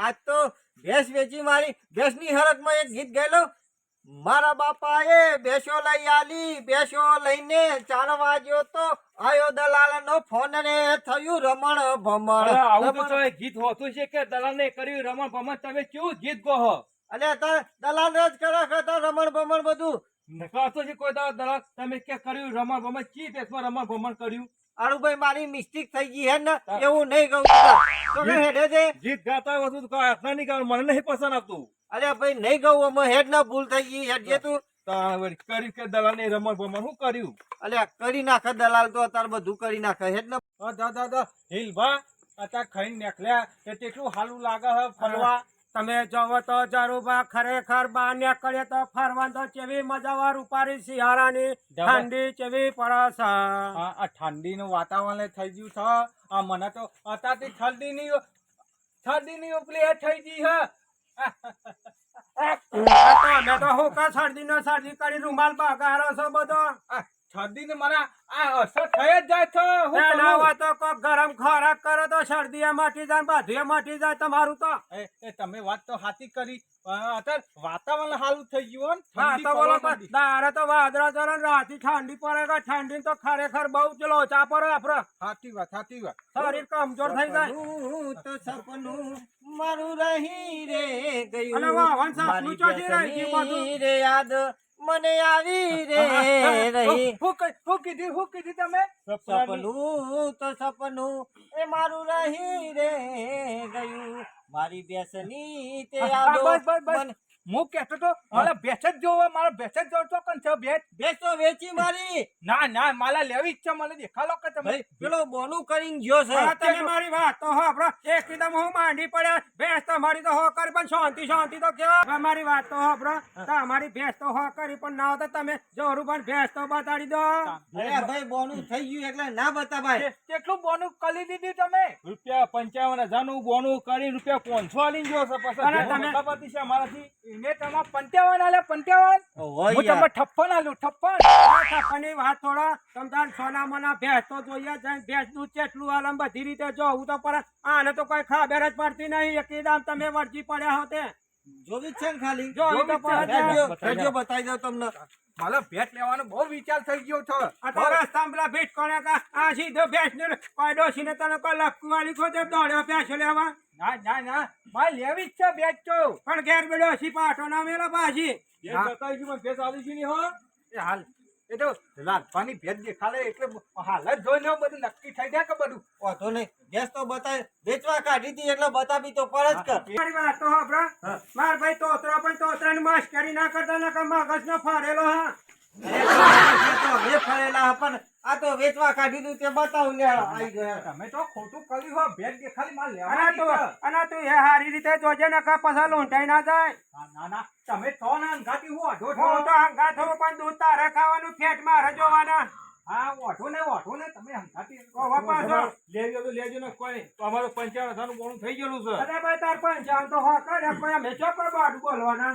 આજ તો ભેંસ વેચી મારી ભેંસની હરકમાં એક ગીત ગયેલો. મારા બાપાએ બેસો લઈ આલી બેસો લઈને ચાર વાગ્યો તો આયો દલાલ નો ફોન ને થયું રમણ ભમણ. આવું તો ગીત હોતું છે કે દલાલ ને કર્યું રમણ ભમણ તમે કેવું ગીત અલે તાર દલાલ જ કરે કરતા રમણ ભમણ બધું. નકાતો છે કોઈ દલાલ તમે કે કર્યું રમણ ભમણ ચી પેસમાં રમણ ભમણ કર્યું? આરુભાઈ મારી મિસ્ટેક થઈ ગઈ હે ને એવું નહીં કહું તો હેડે છે જીત ગાતા હોય તો હાથના નહીં ગાવાનું મને નહીં પસંદ આવતું. અરે ભાઈ નહીં કહું અમે હેડ ના ભૂલ થઈ ગઈ હેડ જે તું કરી કર્યું કે દલાલને રમણ ભમણ શું કર્યું? અલે કરી નાખે દલાલ તો અત્યારે બધું કરી નાખે હેડ ને હા દા દા દા હિલભા અત્યારે ખાઈને નીકળ્યા તે કેટલું હાલું લાગે હે ફરવા. તમે જોવો તો જરૂબા ખરેખર બહાર નીકળે તો ફરવાનું તો કેવી મજાવાર ઉપાડી શિયાળાની ઠંડી કેવી પડે છે? આ ઠંડીનું વાતાવરણ થઈ ગયું છે. આ મને તો અત્યારથી ઠંડીની ઠંડીની ઉપલી એ થઈ ગઈ હે તો અમે તો હું કા શરદી નો શરદી કરી રૂમાલ બગાડો છો બધો. આ ને મારા આ અસર થઈ જ જાય છે હું ના હોય તો કોક ગરમ ખોરાક કરો તો શરદી એ મટી જાય બાધુએ મટી જાય તમારું તો. એ તમે વાત તો સાચી કરી અત્યારે વાતાવરણ હાલું થઈ ગયું હો તો બોલો પડવા દારે તો વાદળા ચડે રાતી ઠંડી પડે કે ઠંડી તો ખરેખર બહુ જ લોચા પડે આપડે. સાચી વાત સાચી વાત. શરીર કમજોર થઈ જાય. હું તો સપનું મારું રહી રે ગયું. અને વાહન વંશા, ચોથી રહી ગયું રે યાદ. મને આવી રે રહી. હું કીધી હું કીધી તમે? સપનું તો સપનું એ મારું રહી રે ગયું મારી બેસની તે યાદો હું કેતો તો મારા ભેંસ જ જોવો મારા ભેંસ જ જોવો તો કન છે ભેંસ? બેસ તો વેચી મારી. ના ના મારા લેવી જ છે મને દેખાડો કે તમે. પેલો બોનું કરીને ગયો છે. હા, તમે મારી વાત તો હોભળો. એકદમ હું માંડી પડ્યા. તો મારી તો હો કરી પણ શાંતિ શાંતિ તો કેવા મારી વાત તો હોભળો. તમારી ભેંસ તો હો કરી પણ ના તો તમે જોરું પણ ભેંસ તો બતાડી દો. અરે ભાઈ બોનું થઈ ગયું એટલે ના બતાવાય કેટલું બોનું કરી દીધું તમે? રૂપિયા પંચાવન હજારનું બોનું કરી રૂપિયા પાંચસો આલી ગયો છે પછી ભેંસ તમે- બતાવતી છે અમારાથી પંચાવન આલે પંચાવન? હું યાર. ઠપ્પન આલું ઠપ્પન આ વાત થોડો. તમતાર સોના મના ભેંસ તો જોઈએ જ ભેંસ દૂધ કેટલું આલમ બધી રીતે જોવું તો પડે આને તો કોઈ ખબર જ પડતી નહીં. એકદમ તમે વળજી પડ્યા હો તે. જોવી છે ખાલી. તો પડે બતાવી દઉં તમને. મારે ભેટ લેવાનો બહુ વિચાર થઈ ગયો છે. આ તો રસ્તામાં ભેટ કોણે કા આ સીધો ભેંસ ને કોઈ ડોસીને તને કોઈ લખવા વાળી ખોટે દોડ્યો ભેંસ લેવા. ના ના ના. મારે લેવી જ છે તો. પણ ઘેર બેડો પાટો ના મેલા પાછી. એ બતાવી છું પણ ભેટ આલી છે હો? એ હાલ. એ તો રાજભાની ભેજ દેખાડે એટલે હાલ જ લો બધું નક્કી થઈ જાય કે બધું? વાંધો નહીં. ગેસ તો બતાવે વેચવા કાઢી હતી એટલે બતાવી તો પર જ કર મારી વાત તો હા. માર ભાઈ તોતરો પણ તોતરાની મશ્કરી ના કરતા ના કે મગજનો ફાડેલો હા. એ તો ફરેલા પણ આ તો વેચવા કાઢી દઉં તે બતાવું લે આવી ગયા. તમે તો ખોટું કર્યું હો ભેટ દેખાડી મારે અને તું. અને તું એ હારી રીતે જોજે ને કા પાછા લૂંટાઈ ના જાય. ના ના તમે તો ના અંગાતી હું અઢો છો. હું તો હંગા પણ દૂધ તારે ખાવાનું ફેટમાં રજોવાના હા ઓઢો ને ઓઢો ને તમે અંગાતી. વાપા જો લેજો તો લેજો ને કોઈ તો અમારે પંચાવન હજારનું બોનું થઈ ગયેલું છે. અરે ભાઈ તાર પંચાવન તો હો કરે કોઈ અમે ચો પર બાડું બોલવાના?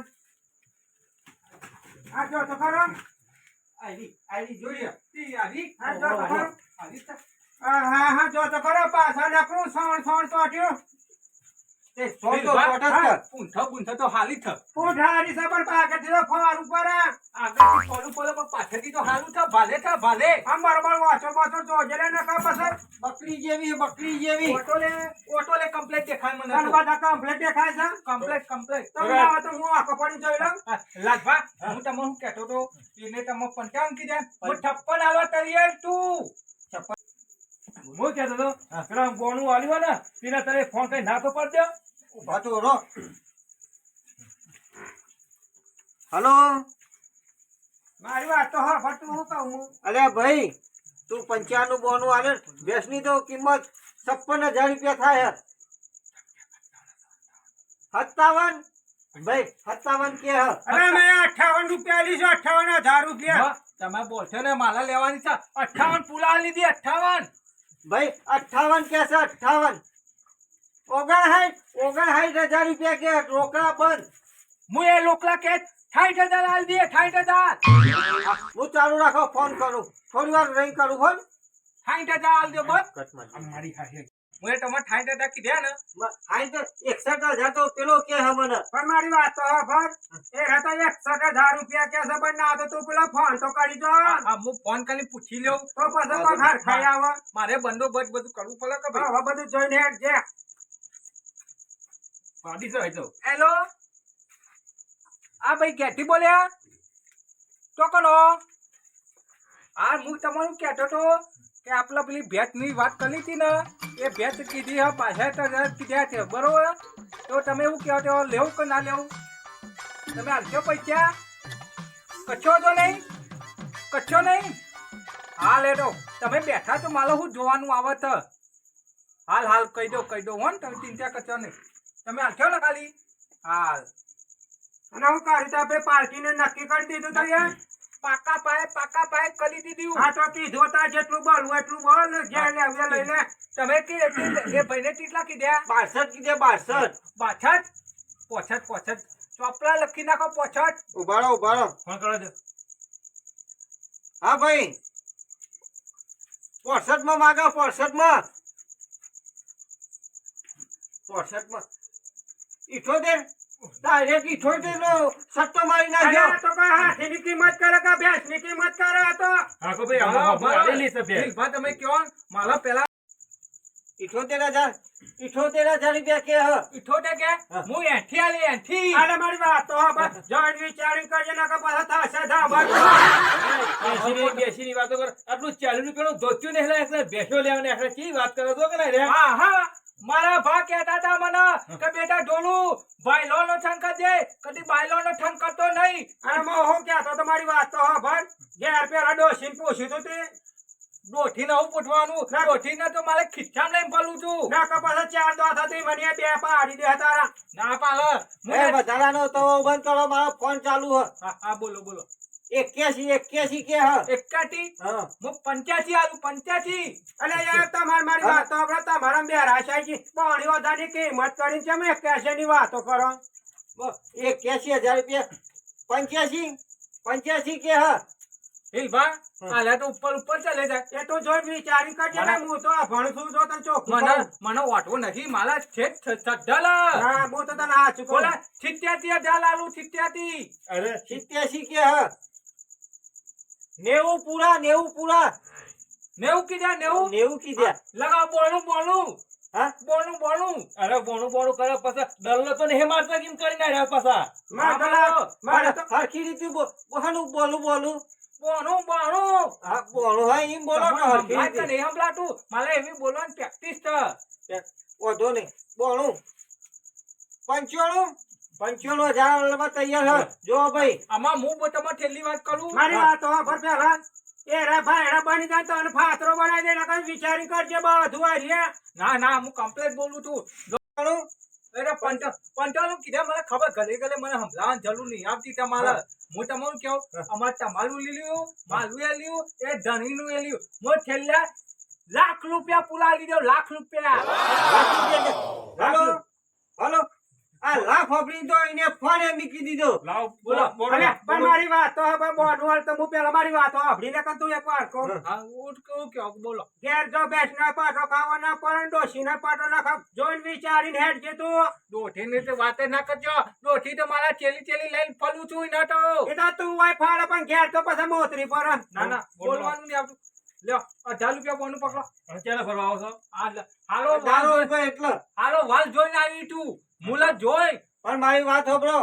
આ જો તો ખરો. આવી આવી જોઈએ ઈ આવી હા જો તો ખરો. આવી છે. હા હા હા જો તો ખરો. પાછા નકરું સોણ સોણ ચોટ્યું. તે સો તો શોર્ટ જ કર પૂંઠો પૂંઠો તો હાલી છે પૂંઠારી સબર પાકેટ તો ફોર ઉપર આગળથી પોલું પોલું પણ પાછળથી તો હાલું છે ભાલે છે ભાલે. બરોબર વાંચો વાંચો જોજે લે નકા પછી. બકરી જેવી બકરી જેવી. ઓટો લે. ઓટો લે કમ્પ્લેટ દેખાય મને કમ્પ્લેટ દેખાય છે? કમ્પ્લેટ કમ્પ્લેટ તો હું આખો પડી જોઈ લઉં. લાગવા હું તમે હું કહેતો તો એને તમે પંચાવન કીધા. હું છપ્પન આવા તરીએ તું. હું કહેતો તો પેલા બોનું આલ્યું ને તેના તારે ફોન કઈ નાખો પડજો. ઊભા તો રો હલો? મારી વાત તો હા ફટું હું કહું હું? અલ્યા ભાઈ તું પંચાણું બોનું આલે ભેંસની તો કિંમત છપ્પન હજાર રૂપિયા થાય સત્તાવન? ભાઈ સત્તાવન કે અરે મેં અઠાવન રૂપિયા લીધો અઠાવન હજાર રૂપિયા. તમે બોલશો ને માલા લેવાની છે. અઠાવન પુલા લીધી અઠાવન ભાઈ અઠાવન કે છે અઠાવન ઓગણસાઠ ઓગણસાઠ હજાર રૂપિયા કે રોકડા બંધ. હું એ લોકલા કે સાઠ હજાર આલ દે સાઠ હજાર. હું ચાલુ રાખો ફોન કરું. થોડી વાર રહી કરું ફોન સાઠ હજાર આલ દે બસ. મારી હું એ તમારે ઠાઈ ટાટા કીધા ને. ઠાઈ તો એકસઠ હજાર તો પેલો કે હે મને? પણ મારી વાત તો ખબર એ રહેતો એકસઠ હજાર રૂપિયા કે છે પણ ના તો તું પેલો ફોન તો કરી દો. હું ફોન કરીને પૂછી લઉં. તો પછી તો ઘર ખાઈ આવે. મારે બંદોબસ્ત બધું કરવું પડે કે ભાઈ? હવે બધું જોઈને હેડ જે. પાડી છે તો હેલો? આ ભાઈ ક્યાંથી બોલ્યા? ચોકલો હા હું તમારું કહેતો તો કે આપણે પેલી ભેટની વાત કરી હતી ને, એ ભેટ કીધી હા પાછા તો કીધા છે બરોબર? તો તમે એવું કહો છો લેવું કે ના લેવું? તમે હાલશો પૈસા? કચ્છો તો નહીં? કચ્છો નહીં? હા લેડો તમે બેઠા તો માલો હું જોવાનું આવે તો હાલ હાલ, કહી દો કહી દો. હો ને, તમે ચિંતા કરશો નહીં. તમે હાલશો ને ખાલી? હાલ. અને હું કરી તો પાર્ટીને નક્કી કરી દીધું તો યાર. પાકા પાયે પાકા પાયે કલી દીધી. હા તો તી જોતા જેટલું બોલ એટલું બોલ જ્યાં લે હવે લઈ લે. તમે કે એ ભાઈને કેટલા કીધા બાસઠ કીધા બાસઠ. 62 પોછત પોછટ ચોપડા લખી નાખો પોછટ ઉભાળો ઉભાળો ફોન કરો દે હા ભાઈ. પોછટમાં માગા પોછટમાં પોછટમાં 78 રેકી છોડી દેલો સટ્ટો મારી નાખ્યો? તો હા એની કિંમત કરે કે ભેંસની કિંમત કરે તો? હા કો ભાઈ હા મારેલી છે ભેંસ. ભા તમે કયો? માલા પેલા 78000 78000 રૂપિયા કે હ. 78 કે? હું. એઠી આલી એઠી. આલે મારી વાત તો બસ. જોઈન વિચારી કરજે ના કે પાછા થાશે ધા બસ. બેસી વાતો કર. આટલું ચાલુ પેલો ધોત્યું ને એટલે બેસો લેવાને. એટલે ચી વાત કરો તો કે રે? હા હા. મારા ભા કહેતા હતા મને કે બેટા ઢોલું ભાઈલો નો ઠંગ દે. કદી બાયલો નો ઠંગ કરતો નહીં. અરે મો હું કહેતો તો મારી વાત તો હવે ઘેર પેલા ડોસીને પૂછ્યું તું તે. દોઠી ને હું પૂછવાનું દોઠી ને તો મારે ખિસ્સા લઈને ફરું છું. ના કપાસ ચાર દોત હતી મને બે પાડી દે હતા. ના પાલ એ વધારાનો તો બંધ કરો મારો ફોન ચાલુ હ. હા હા બોલો બોલો. એક્યાસી એક્યાસી કે હ. એકાટી હું. પંચ્યાસી આલું પંચ્યાસી. અલે યાર તમાર મારી વાત તો આપણે તમારા બે રાશાજી પાણી વધારની કિંમત કરીને તમે એક્યાસી ની વાતો કરો? એક્યાસી હજાર રૂપિયા. પંચ્યાસી? પંચ્યાસી કે હ. હિલભા હાલે તો ઉપર ઉપર ચાલે જાય એ તો જો વિચારી કરજે ને હું તો આ ભણશું જો તને ચોખ્ખું મને. મને ઓટો નથી મારા છે સડ્ડલ હા હું તો તને હાચું કહું. બોલા હજાર આલું સિત્યાતી અરે સિત્યાસી કે હ. નેવું પૂરા નેવું પૂરા. નેવું કીધા નેવું? નેવું કીધા. લગાવ બોલું બોલું. હા? બોલું બોલું. અરે બોલું બોણું કરે પછી. ડલ્લો તો નહીં મારતા કેમ કરી નાખ્યા પાછા. મારે મારે હરખી રીતે બો- બોલું બોલું બોલું. બોલું બોલું. હા બોલું હા એમ બોલો કે હરખી રીતે મારે રીતે. નહીં સંભળાતું? મારે એવી બોલવાની પ્રેક્ટિસ છે. વાંધો નહીં. બોલું. પંચાણું પંચાણું હજાર લેવા તૈયાર હ. જો ભાઈ. આમાં હું તમારે છેલ્લી વાત કરું? મારી વાત તો સાંભળ પેલા એ રે ભાઈડા બની જાય તો અને ફાતરો બનાવી દે ને કઈ વિચારી કરજે બધું આ રે ના ના હું કમ્પ્લેટ બોલું છું. પંચાણું અરે પંચ પંચાણું કીધા મને ખબર ગલે ગલે મને સંભળાવાની જરૂર નહીં આપતી તમારે. હું. તમારું કેવું અમારે તમારું લીધું માલું એ લ્યું એ ધણીનું એ લ્યું. હું છેલ્લા લાખ રૂપિયા પુલા લીધો લાખ રૂપિયા. લાખ હલો. આ લાખ તો એને ફોન મૂકી દીધો. લાવ બોલો, બોલો પણ મારી વાત તો હવે બોનું હાલ તો હું પેલા મારી વાતો સાંભળી લે કે તું એક વાર કહું. હા હું કેવું કેવું બોલો. ઘેર જો બેસના પાટો ખાવાના પણ ડોસીના પાટો ના ખાવ. જોઈને વિચારીને હેડ જે તું. દોઠી ની તો વાતે ના કરજો. દોઠી તો મારા ચેલી ચેલી લઈને ફરું છું ના તો. એ તો તું વાય ફાડે પણ ઘેર તો પછી મોતરી પર. ના ના બોલવાનું નહીં આવતું. લ્યો હજાર રૂપિયા બોનું પકડો. ક્યારે ફરવા આવો છો હાલો વાલ દારૂ જોઈ- રૂપિયા એટલે. હાલો વાલ જોઈને આવી તું મુલત જોઈ. પણ મારી વાત સાંભળો.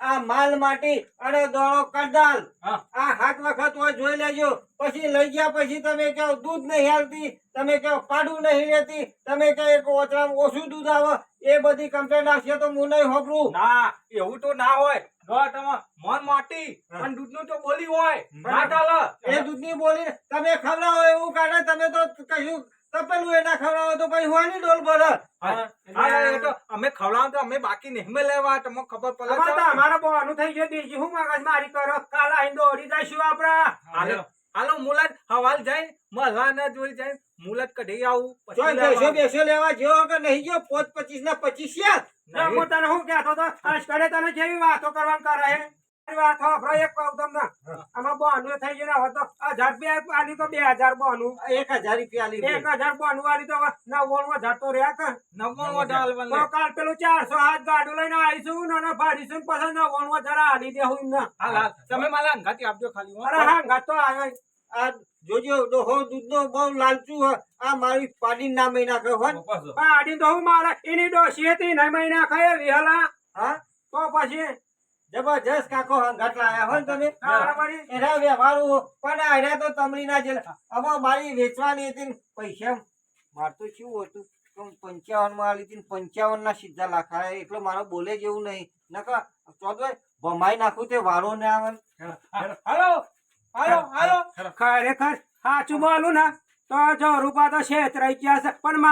આ માલ માટી અને દોડો કડાલ આ હાથ વખત હોય જોઈ લેજો. પછી લઈ ગયા પછી તમે કહો દૂધ નહીં હાલતી તમે કહો પાડું નહીં રહેતી તમે કહો એક ઓછામાં ઓછું દૂધ આવે. એ બધી કમ્પ્લેન આવશે તો હું નહીં હોપરું ના એવું તો ના હોય. મન માટી અને દૂધનું તો બોલી હોય. ના ચાલે. એ દૂધની બોલી તમે ખવડાવો એવું કારણે તમે તો કશું પેલું એ ના ખવડાવો તો પછી હોવાની ડોલ ભરે. તો અમે ખવડાવો તો અમે બાકી નહીં. લેવા તમને ખબર પડે તો? અમારે બોનું થઈ ગયું. બીજી હું મગજ મારી કરો? કાલ આઈને દોડી જઈશું આપડા. હાલો. મુલત હવાલ જાય મહલા ના જોઈ જાય મુલત કઢી આવું. પછી બેસો લેવા. બેસો લેવા. જેવો કે નહીં જો પોત પચીસ ના પચીસ યાર. હું તને શું કહેતો તો અશ્કરે તને જેવી વાતો કરવાનું કરે. તમે મારા અંગાથી આપજો ખાલી અરે હા ઘા તો આવ્યો આ જોજો ડોહો દૂધનો બહુ લાલચું હે. આ મારી પાડી ના મહિના કહો હો. ને. પાડી તો હું મારે એની ડોસી હતી ને મહિના ખાય વિહલા હા? તો પછી જબરજસ્ત કાકો હંગાટ લાયા હો ને તમે? એના વ્યવહારો પણ આને તો તમરી ના જેલ આમાં મારી વેચવાની હતી પૈસા માર તો શું હતું? પંચાવનમાં આલી હતી પંચાવન ના સીધા લાખા એટલે મારો બોલે જેવું નહીં. નકા ચોદવાય ભમાઈ નાખું તે વારો ને આવે. હાલો હાલો હાલો ખરેખર સાચું બોલું ના તો જો રૂપા તો શેતરાઈ ગયા છે પણ